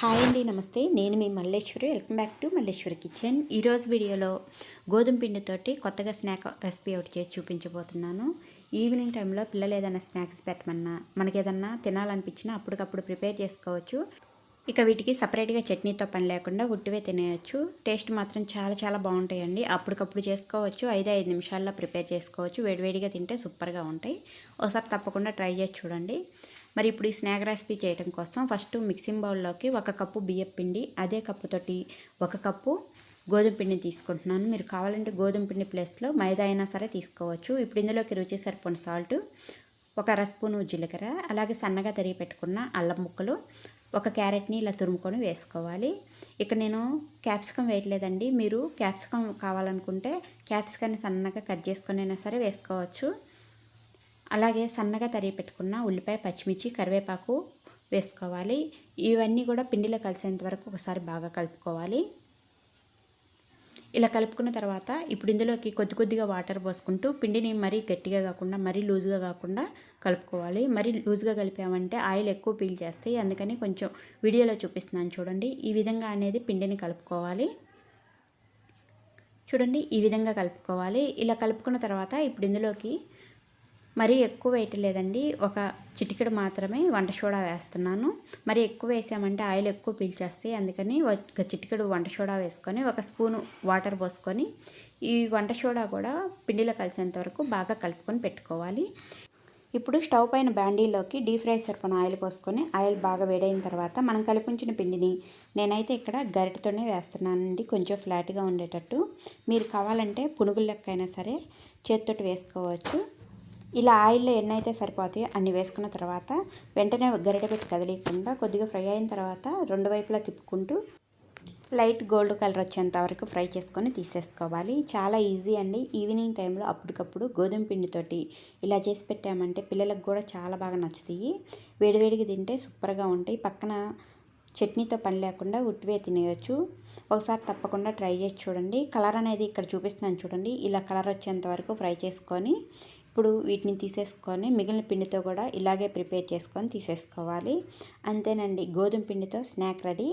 Hi అండి నమస్తే. నేను మీ Malleswari. Welcome back to Malleswari kitchen ఈరోజు వీడియోలో గోధుమ పిండితోటి కొత్తగా స్నాక్ రెసిపీ ఒకటి చేసి చూపించబోతున్నాను. ఈవినింగ్ టైంలో పిల్లలు ఏదైనా స్నాక్స్ పెట్టమన్నా మనకి ఏదన్నా తినాలనిపించినా అప్పటికప్పుడు ప్రిపేర్ చేసుకోవచ్చు. ఇక వీటికి సపరేట్గా చట్నీతో పని లేకుండా ఉట్టివే తినేయచ్చు. టేస్ట్ మాత్రం చాలా చాలా బాగుంటాయండి. అప్పటికప్పుడు చేసుకోవచ్చు. ఐదు ఐదు నిమిషాల్లో ప్రిపేర్ చేసుకోవచ్చు. వేడివేడిగా తింటే సూపర్గా ఉంటాయి. ఒకసారి తప్పకుండా ట్రై చేసి చూడండి. మరి ఇప్పుడు ఈ స్నాక్ రెసిపీ చేయడం కోసం ఫస్ట్ మిక్సింగ్ బౌల్లోకి ఒక కప్పు బియ్యం పిండి అదే కప్పుతోటి ఒక కప్పు గోధుమ పిండిని తీసుకుంటున్నాను. మీరు కావాలంటే గోధుమ పిండి ప్లేస్లో మైదా అయినా సరే తీసుకోవచ్చు. ఇప్పుడు ఇందులోకి రుచి సరిపోయిన సాల్ట్ ఒక అర స్పూను జీలకర్ర అలాగే సన్నగా తరిగి పెట్టుకున్న అల్లం ముక్కలు ఒక క్యారెట్ని ఇలా తురుముకొని వేసుకోవాలి. ఇక్కడ నేను క్యాప్సికం వేయట్లేదండి. మీరు క్యాప్సికం కావాలనుకుంటే క్యాప్సికాన్ని సన్నగా కట్ చేసుకొని అయినా సరే వేసుకోవచ్చు. అలాగే సన్నగా తరిగి పెట్టుకున్న ఉల్లిపాయ పచ్చిమిర్చి కరివేపాకు వేసుకోవాలి. ఇవన్నీ కూడా పిండిలో కలిసేంత వరకు ఒకసారి బాగా కలుపుకోవాలి. ఇలా కలుపుకున్న తర్వాత ఇప్పుడు ఇందులోకి కొద్ది కొద్దిగా వాటర్ పోసుకుంటూ పిండిని మరీ గట్టిగా కాకుండా మరీ లూజ్గా కాకుండా కలుపుకోవాలి. మరీ లూజ్గా కలిపామంటే ఆయిల్ ఎక్కువ పీల్ చేస్తాయి. అందుకని కొంచెం వీడియోలో చూపిస్తున్నాను చూడండి. ఈ విధంగా అనేది పిండిని కలుపుకోవాలి. చూడండి ఈ విధంగా కలుపుకోవాలి. ఇలా కలుపుకున్న తర్వాత ఇప్పుడు ఇందులోకి మరీ ఎక్కువ వేయట్లేదండి. ఒక చిటికెడు మాత్రమే వంట సోడా వేస్తున్నాను. మరి ఎక్కువ వేసామంటే ఆయిల్ ఎక్కువ పీల్చేస్తాయి అందుకని ఒక చిటికెడు వంట సోడా వేసుకొని ఒక స్పూను వాటర్ పోసుకొని ఈ వంట సోడా కూడా పిండిలో కలిసేంత వరకు బాగా కలుపుకొని పెట్టుకోవాలి. ఇప్పుడు స్టవ్ పైన బ్యాండీలోకి డీప్ ఫ్రై సరిపడిన ఆయిల్ పోసుకొని ఆయిల్ బాగా వేడైన తర్వాత మనం కలిపించిన పిండిని నేనైతే ఇక్కడ గరిటతోనే వేస్తున్నానండి. కొంచెం ఫ్లాట్గా ఉండేటట్టు. మీరు కావాలంటే పునుగుల లెక్క అయినా సరే చేతితోటి వేసుకోవచ్చు. ఇలా ఆయిల్లో ఎన్ని అయితే సరిపోతాయో అన్ని వేసుకున్న తర్వాత వెంటనే గరిట పెట్టి కదిలేకుండా కొద్దిగా ఫ్రై అయిన తర్వాత రెండు వైపులా తిప్పుకుంటూ లైట్ గోల్డ్ కలర్ వచ్చేంత వరకు ఫ్రై చేసుకొని తీసేసుకోవాలి. చాలా ఈజీ అండి. ఈవినింగ్ టైంలో అప్పటికప్పుడు గోధుమ పిండితోటి ఇలా చేసి పెట్టామంటే పిల్లలకు కూడా చాలా బాగా నచ్చుతాయి. వేడివేడిగా తింటే సూపర్గా ఉంటాయి. పక్కన చట్నీతో పని లేకుండా ఉట్టివే తినేయచ్చు. ఒకసారి తప్పకుండా ట్రై చేసి చూడండి. కలర్ అనేది ఇక్కడ చూపిస్తున్నాను చూడండి. ఇలా కలర్ వచ్చేంత వరకు ఫ్రై చేసుకొని ఇప్పుడు వీటిని తీసేసుకొని మిగిలిన పిండితో కూడా ఇలాగే ప్రిపేర్ చేసుకొని తీసేసుకోవాలి. అంతేనండి. గోధుమ పిండితో స్నాక్ రెడీ.